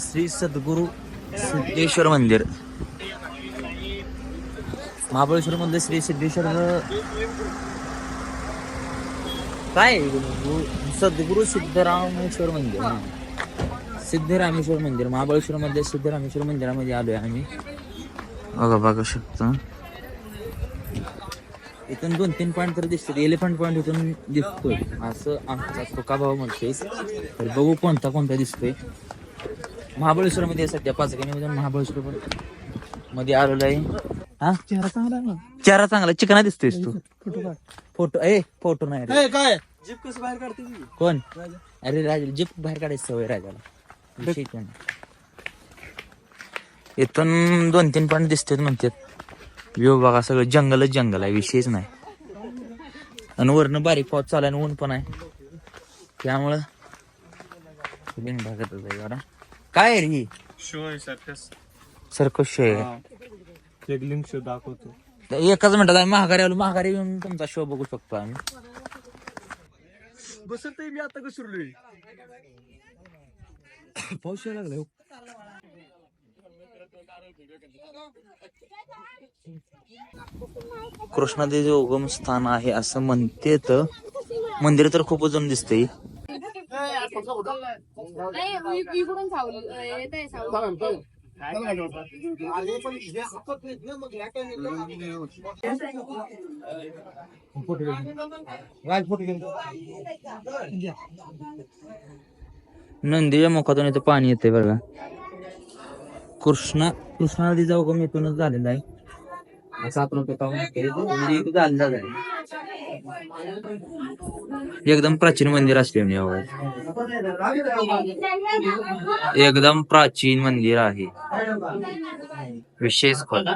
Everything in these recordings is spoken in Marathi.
श्री सद्गुरू सिद्धेश्वर मंदिर. महाबळेश्वर मध्ये श्री सिद्धेश्वर काय गुरु? सद्गुरू सिद्धरामेश्वर मंदिर. सिद्धरामेश्वर मंदिर. महाबळेश्वर मध्ये सिद्धरामेश्वर मंदिरामध्ये आलोय आम्ही. बघा बघू शकता. इथून दोन तीन पॉईंट तर दिसतात. एलिफंट पॉईंट इथून दिसतोय. असं आमचा तुका भाऊ म्हणतोय. तर बघू कोणता कोणता दिसतोय. महाबळेश्वर मध्ये सध्या. पाच गणी महाबळेश्वर मध्ये आलेलो आहे. हा? चेहरा चांगला आहे ना? चेहरा चांगला. चिकना दिसतोयस तू. फोटो काढ. फोटो ए फोटो नाही काय? जीप कसं बाहेर काढते? कोण. अरे राजा जीप बाहेर काढायची सवय राजाला. इथून. दोन तीन पॉईंट दिसतात म्हणतात. व्ह्यू बघा सगळं जंगलच जंगल आहे विषयच नाही. आणि वरनं बारीक पाऊस चालू आहे आणि ऊन पण आहे. त्यामुळं बिन भागतच आहे जरा. काय आहे रे? ही शो आहे सर्कस सर्कस आहे एक लिंक शो दाखवतो. तर एकाच मिनिटात आम्ही महागारी आलो महागारी येऊन तुमचा शो बघू शकतो आम्ही. बसत मी आता घसरलोय. पाऊस यायला लागलाय हो. कृष्णादेवी उगम स्थान आहे असं म्हणते तर मंदिर तर खूप अजून दिसते नंदीच्या मुखातून इथं पाणी येते बघा. कृष्णा कृष्णा नदीचा उगम इथूनच झालेला आहे. असं आपण पिकावून म्हणजे इथं आहे. एकदम प्राचीन मंदिर असल्यामुळे म्हणजे हो. एकदम प्राचीन मंदिर आहे. विशेष खोल.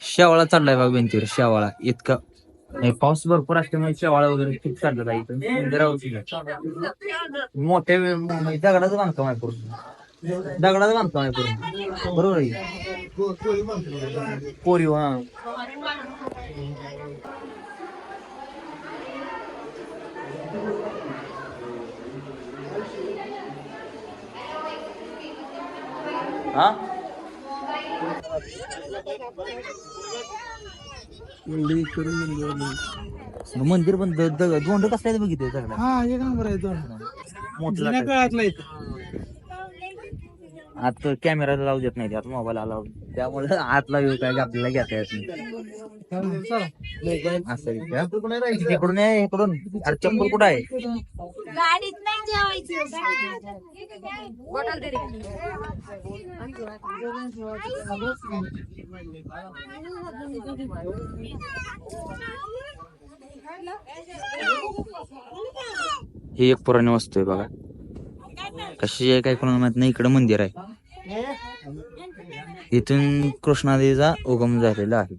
शेवाळा चढलाय बघा भिंतीवर शेवाळा. इतका पाऊस भरपूर असल्यामुळे शेवाळा वगैरे खूप चाललं जायचं. मोठे मोठ्या दगडाचं बांधकाम आहे पूर्ण. दगडाचं बांधकाम आहे पूर्ण. बरोबर आहे कोरीव हा. हा? मंदिर पण द- द- दोंड कसल्या बघितलं दगडा हा एक नंबर आहे दोन जुन्या. काळातला आहे आता कॅमेरा लावू देत नाही आता मोबाईल अलाव त्यामुळे आतला व्ह्यू काय आपल्याला घेता येत नाही. असं? इकडून आहे इकडून. अरे चप्पल कुठं आहे? गाडीत नाही ही एक पुराणी वस्तू आहे बघा. कशी आहे काय कोणाला माहीत नाही इकडं मंदिर आहे. इथून कृष्णादेवीचा उगम झालेला आहे.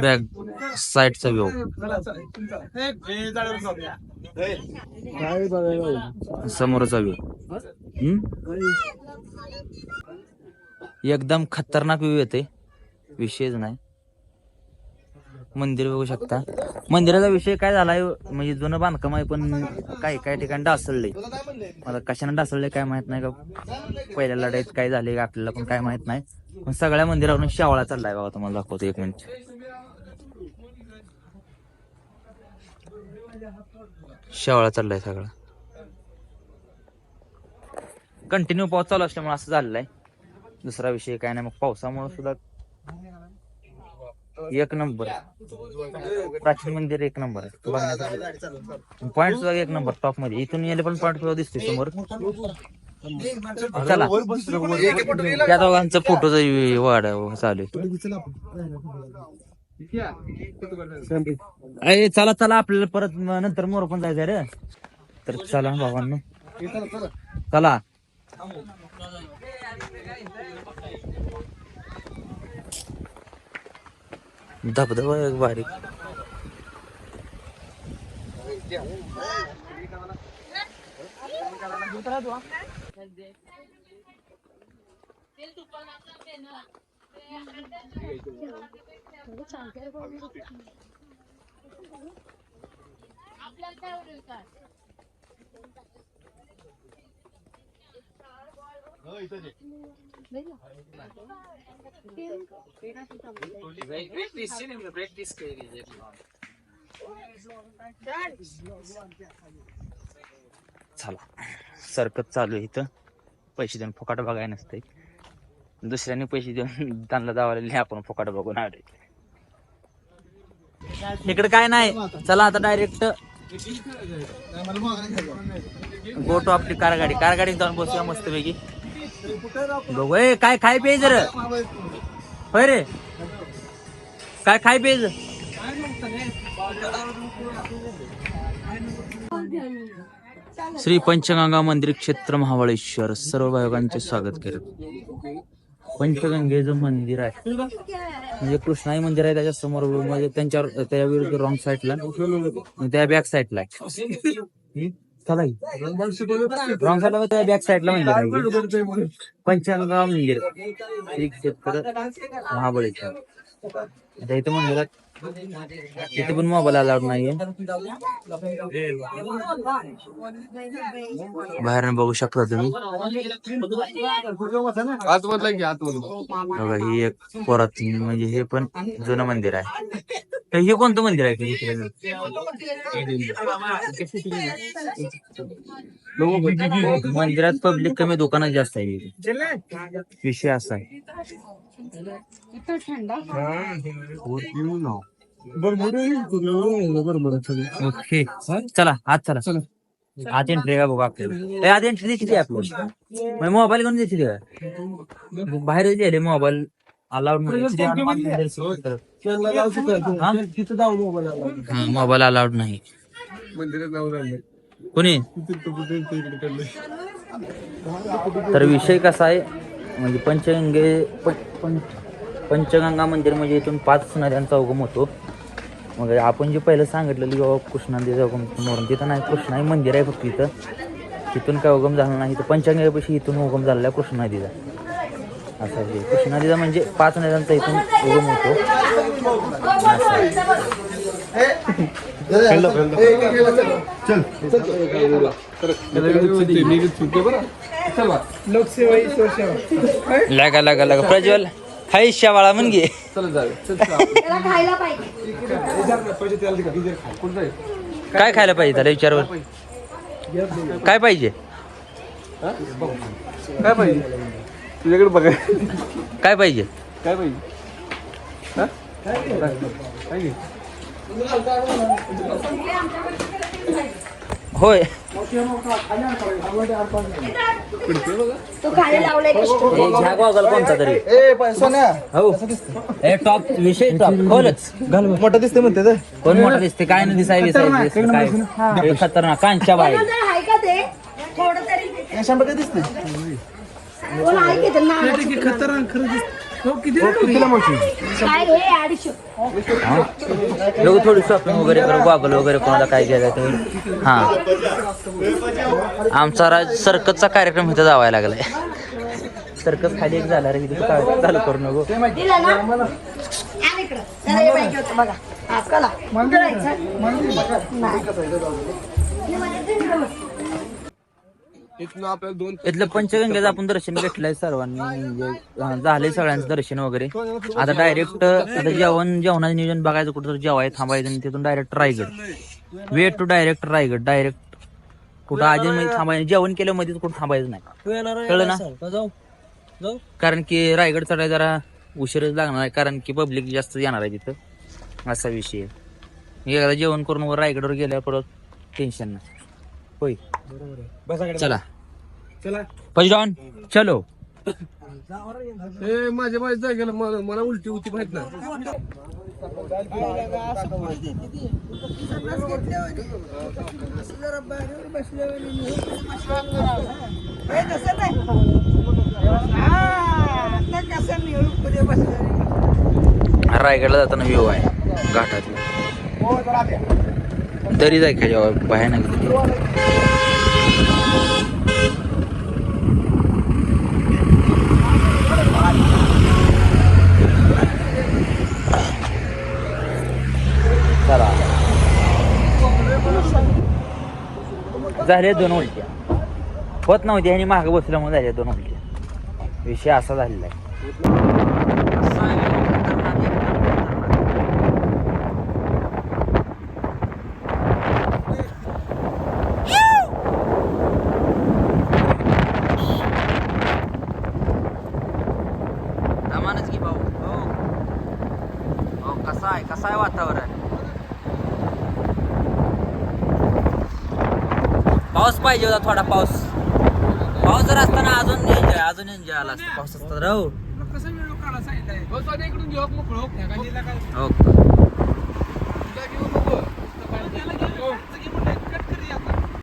बॅक साईडचा व्यू. समोरचा व्यू. एकदम खतरनाक व्यू येते. विषयच नाही. मंदिर बघू शकता. मंदिराचा विषय काय झालाय म्हणजे जुनं बांधकाम आहे पण काही काही ठिकाणी डासळलंय मला कशाने डासळलंय काय माहीत नाही का पहिल्या लढाईत काय झाले आपल्याला पण काय माहीत नाही. पण सगळ्या मंदिरावरून शेवाळा चाललाय बाबा तुम्हाला दाखवतो एक मिनिट. शेवाळा चाललाय सगळा. कंटिन्यू पाऊस चालू असल्यामुळे असं झालेलं आहे दुसरा विषय काय नाही मग पावसामुळे सुद्धा एक नंबर. प्राचीन मंदिर एक नंबर आहे. पॉइंट सुद्धा एक नंबर टॉपमध्ये. इथून येले पण पॉइंट सुद्धा दिसते समोर. चला. त्या दोघांचा फोटो वाढ चालू आहे. अरे चला चला आपल्याला परत नंतर मोर पण जायचं रे. तर चला भावांना. चला. धबधबा एक बारीक. आपल्याला चला. सरकत चालू आहे इथं. पैसे देऊन फुकाट बघाय नसते दुसऱ्याने पैसे देऊन त्यांना जावायला आपण फुकाट बघून आले इकडे काय नाही. चला आता डायरेक्ट गोटो आपली कार गाडी कार गाडीत जाऊन बसूया मस्त पैकी बघू काय खाय पे जर. होय रे. काय खाय पे श्री पंचगंगा मंदिर क्षेत्र महाबळेश्वर सर्व भाविकांचे स्वागत करत पंचगंगेचं मंदिर आहे. म्हणजे कृष्णाई मंदिर आहे त्याच्यासमोर म्हणजे त्यांच्यावर त्या विरुद्ध रॉंग साईडला त्या बॅक साईडला रॉंग साईडला त्या बॅक साईडला मंदिर आहे पंचगंगा मंदिर. श्री क्षेत्र महाबळेश्वर. आता इथं मंदिरात इथे पण मोबाईल अलाउड नाहीये. बाहेर बघू शकता तुम्ही. आतमधला की आतमधला. बघा ही एक पोरात म्हणजे हे पण जुनं मंदिर आहे. हे कोणतं मंदिर आहे का इकडे? मंदिरात पब्लिक कमी दुकानात जास्त आहे. विषय असा आहे ओके चला आज चला आज एंट्री का बघा आपल्याला आज एंट्री द्यायची आपल्याला मोबाईल घेऊन द्यायची का बाहेर गेले मोबाईल अलाउड तिथं जाऊन मोबाईल अलाउड नाही. कोणी? तर विषय कसा आहे? म्हणजे पंचगंगे पंचगंगा मंदिर म्हणजे इथून पाच नद्यांचा उगम होतो. मग आपण जे पहिलं सांगितलेलं की बाबा कृष्णा नदीचा उगम मोरून तिथं नाही कृष्णा हे मंदिर आहे फक्त इथं. तिथून काय उगम झाला नाही. तर पंचगंगेपाशी इथून उगम झालेला आहे कृष्णा नदीचा. असा आहे. कृष्णा नदीचा म्हणजे पाच नद्यांचा इथून उगम होतो. आहे. लोकसेवा ही लागा लागा लागा. प्रज्वल हाय शावाळा म्हण घे? काय खायला पाहिजे त्याला विचारवर? काय पाहिजे? काय पाहिजे? तुझ्याकडे बघाय काय पाहिजे? काय पाहिजे? हा? होय. कोणता तरी? हो. ए टॉप विषय टॉप खोलच. मोठा दिसते म्हणते तर कोण मोठा दिसते काय नाही दिसाय दिसाय काय? हे खतरनाक. कांच्या बाई जर आहे का ते? थोडं तरी शंभर काय दिसते खतरनाक खरं दिसते हो, कितीला मोठी काय हे थोडी शॉपिंग वगैरे करू गॉगल वगैरे कोणाला काय घ्यायचं ते हा. आमचा राज सर्कसचा कार्यक्रम इथं जावायला लागलाय. सर्कस खाली एक झाला रे इथं काय चालू करू नको. दिला ना? आण इकडं. त्याला हे पाहिजे होतं बघा हा चला कुठं जायचं? नाही. हे मला ते इकडं बघ. इथनं आपल्याला दोन इथलं पंचगंगेचं आपण दर्शन घेतलंय सर्वांनी म्हणजे झालंय सगळ्यांचं दर्शन वगैरे. आता डायरेक्ट आता जेवण जेवणाचं नियोजन बघायचं कुठं तर जेवाय थांबायचं आणि तिथून direct Raigad. Way to direct Raigad direct कुठं मध्ये थांबायचं जेवण केलं मध्येच कुठं थांबायचं नाही. कळलं ना? कारण की रायगड चढायला जरा उशीरच लागणार आहे कारण की पब्लिक जास्त येणार आहे तिथं. असा विषय आहे. एकदा जेवण करून वर रायगडवर गेल्यावर परत टेन्शन नाही. होय. चला. चला. पजडॉन चलो. ए माझ्या माझ्या जागेला मला मला उलटी होती माहीत ना रायगडला जाताना व्ह्यू आहे घाटात. दरी जाय खाली भयानक दरी. झाले दोन उलट्या. होत नव्हत्या आणि मागं बसल्यामुळे झाल्या दोन उलट्या. विषय असा झालेला आहे दमानच की भाऊ हो हो कसं आहे कसं आहे वातावरण? पाऊस पाहिजे होता थोडा पाऊस. पाऊस जर असताना अजून एन्जॉय अजून एन्जॉय आला असता. पाऊस असता राहू कसं वेळ काढा हो, स्वाती इकडून घेऊ मोकळं हो, हो.